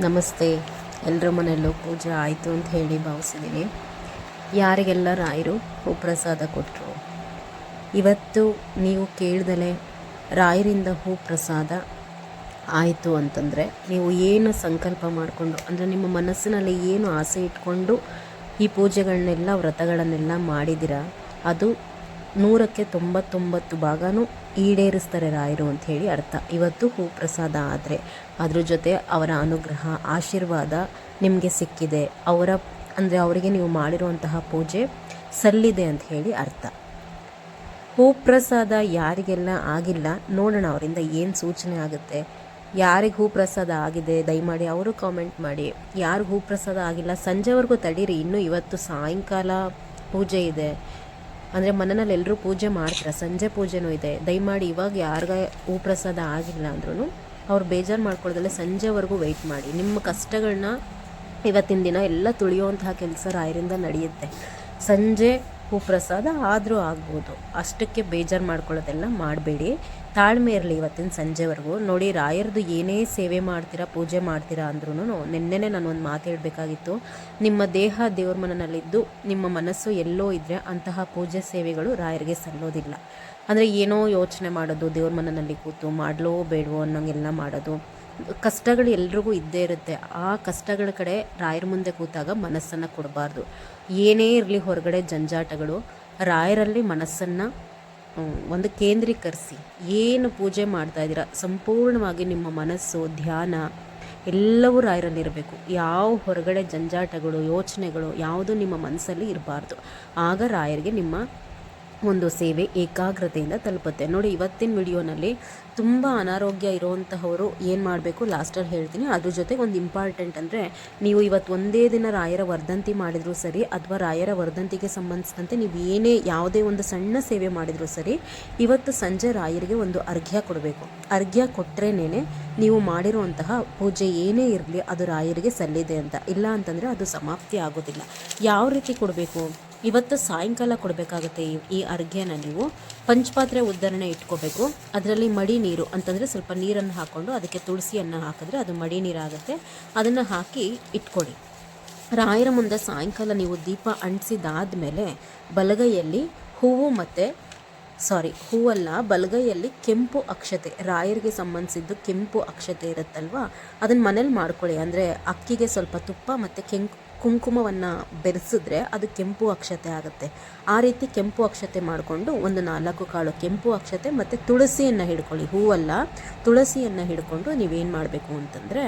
ನಮಸ್ತೆ. ಎಲ್ಲರ ಮನೆಯಲ್ಲೂ ಪೂಜೆ ಆಯಿತು ಅಂತ ಹೇಳಿ ಭಾವಿಸಿದ್ದೀನಿ. ಯಾರಿಗೆಲ್ಲ ರಾಯರು ಹೂಪ್ರಸಾದ ಕೊಟ್ಟರು ಇವತ್ತು ನೀವು ಕೇಳ್ದಲೆ ರಾಯರಿಂದ ಹೂಪ್ರಸಾದ ಆಯಿತು ಅಂತಂದರೆ ನೀವು ಏನು ಸಂಕಲ್ಪ ಮಾಡಿಕೊಂಡು, ಅಂದರೆ ನಿಮ್ಮ ಮನಸ್ಸಿನಲ್ಲಿ ಏನು ಆಸೆ ಇಟ್ಕೊಂಡು ಈ ಪೂಜೆಗಳನ್ನೆಲ್ಲ, ವ್ರತಗಳನ್ನೆಲ್ಲ ಮಾಡಿದಿರ ಅದು ನೂರಕ್ಕೆ ತೊಂಬತ್ತೊಂಬತ್ತು ಭಾಗನೂ ಈಡೇರಿಸ್ತಾರೆ ರಾಯರು ಅಂತ ಹೇಳಿ ಅರ್ಥ. ಇವತ್ತು ಹೂ ಪ್ರಸಾದ ಆದರೆ ಅದ್ರ ಜೊತೆ ಅವರ ಅನುಗ್ರಹ, ಆಶೀರ್ವಾದ ನಿಮಗೆ ಸಿಕ್ಕಿದೆ. ಅವರ, ಅಂದರೆ ಅವರಿಗೆ ನೀವು ಮಾಡಿರುವಂತಹ ಪೂಜೆ ಸಲ್ಲಿದೆ ಅಂತ ಹೇಳಿ ಅರ್ಥ. ಹೂ ಪ್ರಸಾದ ಯಾರಿಗೆಲ್ಲ ಆಗಿಲ್ಲ, ನೋಡೋಣ ಅವರಿಂದ ಏನು ಸೂಚನೆ ಆಗುತ್ತೆ. ಯಾರಿಗೆ ಹೂಪ್ರಸಾದ ಆಗಿದೆ, ದಯಮಾಡಿ ಅವರು ಕಾಮೆಂಟ್ ಮಾಡಿ. ಯಾರು ಹೂ ಪ್ರಸಾದ ಆಗಿಲ್ಲ, ಸಂಜೆವರೆಗೂ ತಡೀರಿ. ಇನ್ನೂ ಇವತ್ತು ಸಾಯಂಕಾಲ ಪೂಜೆ ಇದೆ. ಅಂದರೆ ಮನೆಯಲ್ಲಿ ಎಲ್ಲರೂ ಪೂಜೆ ಮಾಡ್ತಾರೆ, ಸಂಜೆ ಪೂಜೆನೂ ಇದೆ. ದಯಮಾಡಿ ಇವಾಗ ಯಾರಿಗ ಹೂಪ್ರಸಾದ ಆಗಿಲ್ಲ ಅಂದ್ರೂ ಅವ್ರು ಬೇಜಾರು ಮಾಡ್ಕೊಳ್ಳೋದಲ್ಲ ಸಂಜೆವರೆಗೂ ವೆಯ್ಟ್ ಮಾಡಿ. ನಿಮ್ಮ ಕಷ್ಟಗಳನ್ನ ಇವತ್ತಿನ ದಿನ ಎಲ್ಲ ತುಳಿಯುವಂತಹ ಕೆಲಸ ರಾಯರಿಂದ ನಡೆಯುತ್ತೆ. ಸಂಜೆ ಹೂಪ್ರಸಾದ ಆದರೂ ಆಗ್ಬೋದು. ಅಷ್ಟಕ್ಕೆ ಬೇಜಾರು ಮಾಡ್ಕೊಳ್ಳೋದೆಲ್ಲ ಮಾಡಬೇಡಿ. ತಾಳ್ಮೆ ಇರಲಿ ಇವತ್ತಿನ ಸಂಜೆವರೆಗೂ. ನೋಡಿ, ರಾಯರದು ಏನೇ ಸೇವೆ ಮಾಡ್ತೀರಾ, ಪೂಜೆ ಮಾಡ್ತೀರಾ ಅಂದ್ರೂ ನಿನ್ನೆನೆ ನಾನು ಒಂದು ಮಾತು ಹೇಳಬೇಕಾಗಿತ್ತು. ನಿಮ್ಮ ದೇಹ ದೇವ್ರ ಮನನಲ್ಲಿದ್ದು, ನಿಮ್ಮ ಮನಸ್ಸು ಎಲ್ಲೋ ಇದ್ದರೆ ಅಂತಹ ಪೂಜೆ ಸೇವೆಗಳು ರಾಯರಿಗೆ ಸಲ್ಲೋದಿಲ್ಲ. ಅಂದರೆ ಏನೋ ಯೋಚನೆ ಮಾಡೋದು, ದೇವ್ರ ಮನನಲ್ಲಿ ಕೂತು ಮಾಡಲೋ ಬೇಡವೋ ಅನ್ನೋಂಗೆಲ್ಲ ಮಾಡೋದು. ಕಷ್ಟಗಳು ಎಲ್ರಿಗೂ ಇದ್ದೇ ಇರುತ್ತೆ. ಆ ಕಷ್ಟಗಳ ಕಡೆ ರಾಯರ ಮುಂದೆ ಕೂತಾಗ ಮನಸ್ಸನ್ನು ಕೊಡಬಾರ್ದು. ಏನೇ ಇರಲಿ ಹೊರಗಡೆ ಜಂಜಾಟಗಳು, ರಾಯರಲ್ಲಿ ಮನಸ್ಸನ್ನು ಒಂದು ಕೇಂದ್ರೀಕರಿಸಿ. ಏನು ಪೂಜೆ ಮಾಡ್ತಾ ಇದ್ದೀರಾ? ಸಂಪೂರ್ಣವಾಗಿ ನಿಮ್ಮ ಮನಸ್ಸು, ಧ್ಯಾನ ಎಲ್ಲವೂ ರಾಯರಲ್ಲಿರಬೇಕು ಯಾವ ಹೊರಗಡೆ ಜಂಜಾಟಗಳು, ಯೋಚನೆಗಳು ಯಾವುದು ನಿಮ್ಮ ಮನಸ್ಸಲ್ಲಿ ಇರಬಾರ್ದು. ಆಗ ರಾಯರಿಗೆ ನಿಮ್ಮ ಒಂದು ಸೇವೆ ಏಕಾಗ್ರತೆಯಿಂದ ತಲುಪುತ್ತೆ. ನೋಡಿ, ಇವತ್ತಿನ ವಿಡಿಯೋನಲ್ಲಿ ತುಂಬ ಅನಾರೋಗ್ಯ ಇರುವಂತಹವರು ಏನು ಮಾಡಬೇಕು? ಲಾಸ್ಟಲ್ಲಿ ಹೇಳ್ತೀನಿ. ಅದ್ರ ಜೊತೆಗೆ ಒಂದು ಇಂಪಾರ್ಟೆಂಟ್ ಅಂದರೆ, ನೀವು ಇವತ್ತು ಒಂದೇ ದಿನ ರಾಯರ ವರ್ಧಂತಿ ಮಾಡಿದರೂ ಸರಿ, ಅಥವಾ ರಾಯರ ವರ್ಧಂತಿಗೆ ಸಂಬಂಧಿಸಿದಂತೆ ನೀವು ಏನೇ ಯಾವುದೇ ಒಂದು ಸಣ್ಣ ಸೇವೆ ಮಾಡಿದರೂ ಸರಿ, ಇವತ್ತು ಸಂಜೆ ರಾಯರಿಗೆ ಒಂದು ಅರ್ಘ್ಯ ಕೊಡಬೇಕು. ಅರ್ಘ್ಯ ಕೊಟ್ಟರೇನೇ ನೀವು ಮಾಡಿರುವಂತಹ ಪೂಜೆ ಏನೇ ಇರಲಿ ಅದು ರಾಯರಿಗೆ ಸಲ್ಲಿದೆ ಅಂತ. ಇಲ್ಲ ಅಂತಂದರೆ ಅದು ಸಮಾಪ್ತಿ ಆಗೋದಿಲ್ಲ. ಯಾವ ರೀತಿ ಕೊಡಬೇಕು? ಇವತ್ತು ಸಾಯಂಕಾಲ ಕೊಡಬೇಕಾಗುತ್ತೆ ಈ ಅರ್ಘ್ಯನ ನೀವು. ಪಂಚಪಾತ್ರೆ ಉದ್ದರಣೆ ಇಟ್ಕೋಬೇಕು. ಅದರಲ್ಲಿ ಮಡಿ ನೀರು ಅಂತಂದರೆ ಸ್ವಲ್ಪ ನೀರನ್ನು ಹಾಕ್ಕೊಂಡು ಅದಕ್ಕೆ ತುಳಸಿಯನ್ನು ಹಾಕಿದ್ರೆ ಅದು ಮಡಿ ನೀರಾಗುತ್ತೆ. ಅದನ್ನು ಹಾಕಿ ಇಟ್ಕೊಳ್ಳಿ ರಾಯರ ಮುಂದೆ ಸಾಯಂಕಾಲ ನೀವು ದೀಪ ಅಂಟಿಸಿದಾದ್ಮೇಲೆ ಬಲಗೈಯಲ್ಲಿ ಹೂವು ಮತ್ತು, ಸಾರಿ, ಹೂವಲ್ಲ, ಬಲಗೈಯಲ್ಲಿ ಕೆಂಪು ಅಕ್ಷತೆ, ರಾಯರಿಗೆ ಸಂಬಂಧಿಸಿದ್ದು ಕೆಂಪು ಅಕ್ಷತೆ ಇರುತ್ತಲ್ವ? ಅದನ್ನು ಮನೇಲಿ ಮಾಡ್ಕೊಳ್ಳಿ. ಅಂದರೆ ಅಕ್ಕಿಗೆ ಸ್ವಲ್ಪ ತುಪ್ಪ ಮತ್ತು ಕೆಂಪು ಕುಂಕುಮವನ್ನು ಬೆರೆಸಿದ್ರೆ ಅದು ಕೆಂಪು ಅಕ್ಷತೆ ಆಗುತ್ತೆ. ಆ ರೀತಿ ಕೆಂಪು ಅಕ್ಷತೆ ಮಾಡಿಕೊಂಡು ಒಂದು ನಾಲ್ಕು ಕಾಳು ಕೆಂಪು ಅಕ್ಷತೆ ಮತ್ತು ತುಳಸಿಯನ್ನು ಹಿಡ್ಕೊಳ್ಳಿ. ಹೂವಲ್ಲ, ತುಳಸಿಯನ್ನು ಹಿಡ್ಕೊಂಡು ನೀವೇನು ಮಾಡಬೇಕು ಅಂತಂದರೆ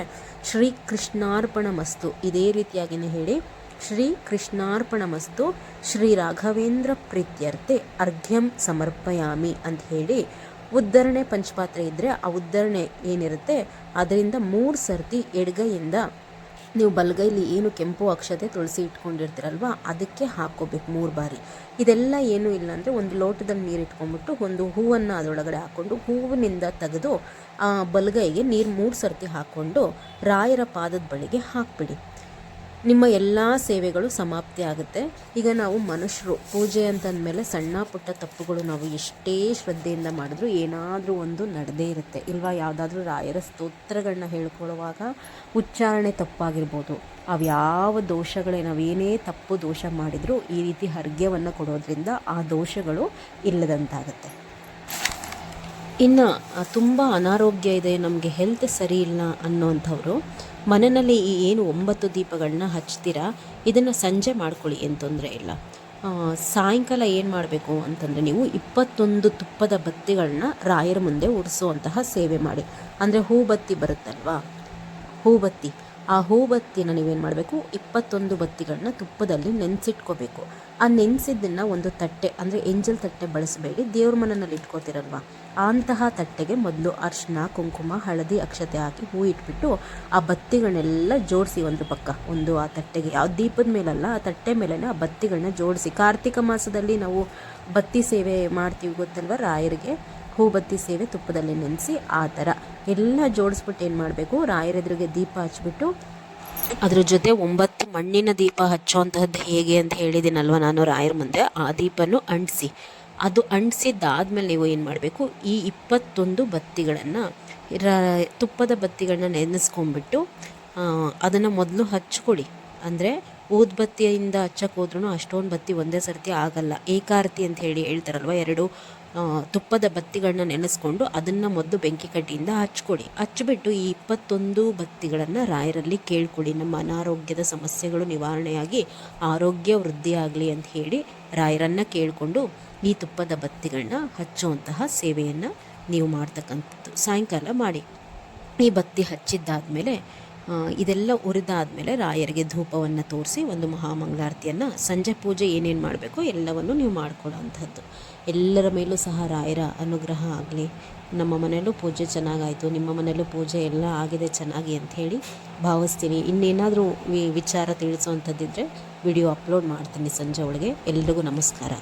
ಶ್ರೀ ಕೃಷ್ಣಾರ್ಪಣ ಮಸ್ತು ಇದೇ ರೀತಿಯಾಗಿನೇ ಹೇಳಿ ಶ್ರೀ ಕೃಷ್ಣಾರ್ಪಣ ಮಸ್ತು ಶ್ರೀ ರಾಘವೇಂದ್ರ ಪ್ರೀತ್ಯರ್ಥೆ ಅರ್ಘ್ಯಂ ಸಮರ್ಪಯಾಮಿ ಅಂತ ಹೇಳಿ ಉದ್ಧರಣೆ ಪಂಚಪಾತ್ರೆ ಇದ್ದರೆ ಆ ಉದ್ಧರಣೆ ಏನಿರುತ್ತೆ? ಅದರಿಂದ ಮೂರು ಸರ್ತಿ ಎಡಗೈಯಿಂದ ನೀವು ಬಲಗೈಲಿ ಏನು ಕೆಂಪು ಅಕ್ಷತೆ ತುಳಸಿ ಇಟ್ಕೊಂಡಿರ್ತೀರಲ್ವ, ಅದಕ್ಕೆ ಹಾಕ್ಕೋಬೇಕು ಮೂರು ಬಾರಿ. ಇದೆಲ್ಲ ಏನೂ ಇಲ್ಲ ಅಂದರೆ ಒಂದು ಲೋಟದಲ್ಲಿ ನೀರು ಇಟ್ಕೊಂಡ್ಬಿಟ್ಟು ಒಂದು ಹೂವನ್ನು ಅದರೊಳಗಡೆ ಹಾಕ್ಕೊಂಡು ಹೂವಿನಿಂದ ತೆಗೆದು ಬಲಗೈಗೆ ನೀರು ಮೂರು ಸರ್ತಿ ಹಾಕ್ಕೊಂಡು ರಾಯರ ಪಾದದ ಬಳಿಗೆ ಹಾಕ್ಬಿಡಿ. ನಿಮ್ಮ ಎಲ್ಲ ಸೇವೆಗಳು ಸಮಾಪ್ತಿ ಆಗುತ್ತೆ. ಈಗ ನಾವು ಮನುಷ್ಯರು, ಪೂಜೆ ಅಂತಂದಮೇಲೆ ಸಣ್ಣ ಪುಟ್ಟ ತಪ್ಪುಗಳು ನಾವು ಎಷ್ಟೇ ಶ್ರದ್ಧೆಯಿಂದ ಮಾಡಿದ್ರೂ ಏನಾದರೂ ಒಂದು ನಡೆದೇ ಇರುತ್ತೆ. ಇಲ್ವಾ? ಯಾವುದಾದ್ರೂ ರಾಯರ ಸ್ತೋತ್ರಗಳನ್ನ ಹೇಳ್ಕೊಳ್ಳುವಾಗ ಉಚ್ಚಾರಣೆ ತಪ್ಪಾಗಿರ್ಬೋದು. ಅವ್ಯಾವ ದೋಷಗಳೇ ನಾವೇನೇ ತಪ್ಪು ದೋಷ ಮಾಡಿದರೂ ಈ ರೀತಿ ಹರ್ಗ್ಯವನ್ನು ಕೊಡೋದ್ರಿಂದ ಆ ದೋಷಗಳು ಇಲ್ಲದಂತಾಗುತ್ತೆ. ಇನ್ನು ತುಂಬ ಅನಾರೋಗ್ಯ ಇದೆ, ನಮಗೆ ಹೆಲ್ತ್ ಸರಿ ಇಲ್ಲ ಅನ್ನೋಂಥವ್ರು ಮನೆಯಲ್ಲಿ ಈ ಏನು ಒಂಬತ್ತು ದೀಪಗಳನ್ನ ಹಚ್ತೀರಾ? ಇದನ್ನು ಸಂಜೆ ಮಾಡ್ಕೊಳ್ಳಿ ಏನು ತೊಂದರೆ ಇಲ್ಲ. ಸಾಯಂಕಾಲ ಏನು ಮಾಡಬೇಕು ಅಂತಂದರೆ ನೀವು ಇಪ್ಪತ್ತೊಂದು ತುಪ್ಪದ ಬತ್ತಿಗಳನ್ನ ರಾಯರ ಮುಂದೆ ಉರಿಸುವಂತಹ ಸೇವೆ ಮಾಡಿ. ಅಂದರೆ ಹೂಬತ್ತಿ ಬರುತ್ತಲ್ವಾ? ಹೂಬತ್ತಿ. ಆ ಹೂಬತ್ತಿನ ನೀವೇನು ಮಾಡಬೇಕು? ಇಪ್ಪತ್ತೊಂದು ಬತ್ತಿಗಳನ್ನ ತುಪ್ಪದಲ್ಲಿ ನೆನೆಸಿಟ್ಕೋಬೇಕು. ಆ ನೆನೆಸಿದ್ದನ್ನು ಒಂದು ತಟ್ಟೆ, ಅಂದರೆ ಎಂಜಲ್ ತಟ್ಟೆ ಬಳಸಬೇಡಿ. ದೇವ್ರ ಮನೆಯಲ್ಲಿ ಇಟ್ಕೋತಿರಲ್ವ? ಅಂತಹ ತಟ್ಟೆಗೆ ಮೊದಲು ಅರ್ಶಿನ ಕುಂಕುಮ, ಹಳದಿ ಅಕ್ಷತೆ ಹಾಕಿ ಹೂ ಇಟ್ಬಿಟ್ಟು ಆ ಬತ್ತಿಗಳನ್ನೆಲ್ಲ ಜೋಡಿಸಿ ಒಂದು ಪಕ್ಕ. ಒಂದು ಆ ತಟ್ಟೆಗೆ ಯಾವ ದೀಪದ ಮೇಲಲ್ಲ, ಆ ತಟ್ಟೆ ಮೇಲೇ ಆ ಬತ್ತಿಗಳನ್ನ ಜೋಡಿಸಿ. ಕಾರ್ತಿಕ ಮಾಸದಲ್ಲಿ ನಾವು ಬತ್ತಿ ಸೇವೆ ಮಾಡ್ತೀವಿ ಗೊತ್ತಲ್ವ ರಾಯರಿಗೆ? ಹೂಬತ್ತಿ ಸೇವೆ ತುಪ್ಪದಲ್ಲಿ ನೆನೆಸಿ ಆ ಥರ ಎಲ್ಲ ಜೋಡಿಸ್ಬಿಟ್ಟು ಏನು ಮಾಡಬೇಕು? ರಾಯರೆದುರಿಗೆ ದೀಪ ಹಚ್ಬಿಟ್ಟು ಅದ್ರ ಜೊತೆ ಒಂಬತ್ತು ಮಣ್ಣಿನ ದೀಪ ಹಚ್ಚುವಂತಹದ್ದು ಹೇಗೆ ಅಂತ ಹೇಳಿದ್ದೀನಲ್ವ ನಾನು ರಾಯರ ಮುಂದೆ? ಆ ದೀಪನು ಅಂಟಿಸಿ. ಅದು ಅಂಟಿಸಿದ್ದಾದ್ಮೇಲೆ ನೀವು ಏನು ಮಾಡಬೇಕು? ಈ ಇಪ್ಪತ್ತೊಂದು ಬತ್ತಿಗಳನ್ನು ತುಪ್ಪದ ಬತ್ತಿಗಳನ್ನ ನೆನೆಸ್ಕೊಂಡ್ಬಿಟ್ಟು ಅದನ್ನು ಮೊದಲು ಹಚ್ಕೊಳ್ಳಿ ಅಂದರೆ ಊದ್ಬತ್ತಿಯಿಂದ ಹಚ್ಚಕ್ಕೆ ಹೋದ್ರೂ ಅಷ್ಟೊಂದು ಬತ್ತಿ ಒಂದೇ ಸರ್ತಿ ಆಗಲ್ಲ. ಏಕಾರತಿ ಅಂತ ಹೇಳಿ ಹೇಳ್ತಾರಲ್ವ ಎರಡು ತುಪ್ಪದ ಬತ್ತಿಗಳನ್ನ ನೆನೆಸ್ಕೊಂಡು ಅದನ್ನು ಮೊದಲು ಬೆಂಕಿ ಕಡ್ಡಿಯಿಂದ ಹಚ್ಕೊಡಿ. ಹಚ್ಚಿಬಿಟ್ಟು ಈ ಇಪ್ಪತ್ತೊಂದು ಬತ್ತಿಗಳನ್ನು ರಾಯರಲ್ಲಿ ಕೇಳ್ಕೊಳ್ಳಿ ನಮ್ಮ ಅನಾರೋಗ್ಯದ ಸಮಸ್ಯೆಗಳು ನಿವಾರಣೆಯಾಗಿ ಆರೋಗ್ಯ ವೃದ್ಧಿಯಾಗಲಿ ಅಂತ ಹೇಳಿ ರಾಯರನ್ನು ಕೇಳಿಕೊಂಡು ಈ ತುಪ್ಪದ ಬತ್ತಿಗಳನ್ನ ಹಚ್ಚುವಂತಹ ಸೇವೆಯನ್ನು ನೀವು ಮಾಡ್ತಕ್ಕಂಥದ್ದು. ಸಾಯಂಕಾಲ ಮಾಡಿ. ಈ ಬತ್ತಿ ಹಚ್ಚಿದ್ದಾದಮೇಲೆ ಇದೆಲ್ಲ ಉರಿದಾದ್ಮೇಲೆ ರಾಯರಿಗೆ ಧೂಪವನ್ನು ತೋರಿಸಿ ಒಂದು ಮಹಾಮಂಗಳಾರತಿಯನ್ನು ಸಂಜೆ ಪೂಜೆ ಏನೇನು ಮಾಡಬೇಕೋ ಎಲ್ಲವನ್ನು ನೀವು ಮಾಡ್ಕೊಳ್ಳೋವಂಥದ್ದು ಎಲ್ಲರ ಮೇಲೂ ಸಹ ರಾಯರ ಅನುಗ್ರಹ ಆಗಲಿ. ನಮ್ಮ ಮನೆಯಲ್ಲೂ ಪೂಜೆ ಚೆನ್ನಾಗಾಯಿತು. ನಿಮ್ಮ ಮನೆಯಲ್ಲೂ ಪೂಜೆ ಎಲ್ಲ ಆಗಿದೆ, ಚೆನ್ನಾಗಿ ಅಂತ ಹೇಳಿ ಭಾವಿಸ್ತೀನಿ. ಇನ್ನೇನಾದರೂ ವಿಚಾರ ತಿಳಿಸೋವಂಥದ್ದಿದ್ದರೆ ವಿಡಿಯೋ ಅಪ್ಲೋಡ್ ಮಾಡ್ತೀನಿ ಸಂಜೆ ಒಳಗೆ. ಎಲ್ರಿಗೂ ನಮಸ್ಕಾರ.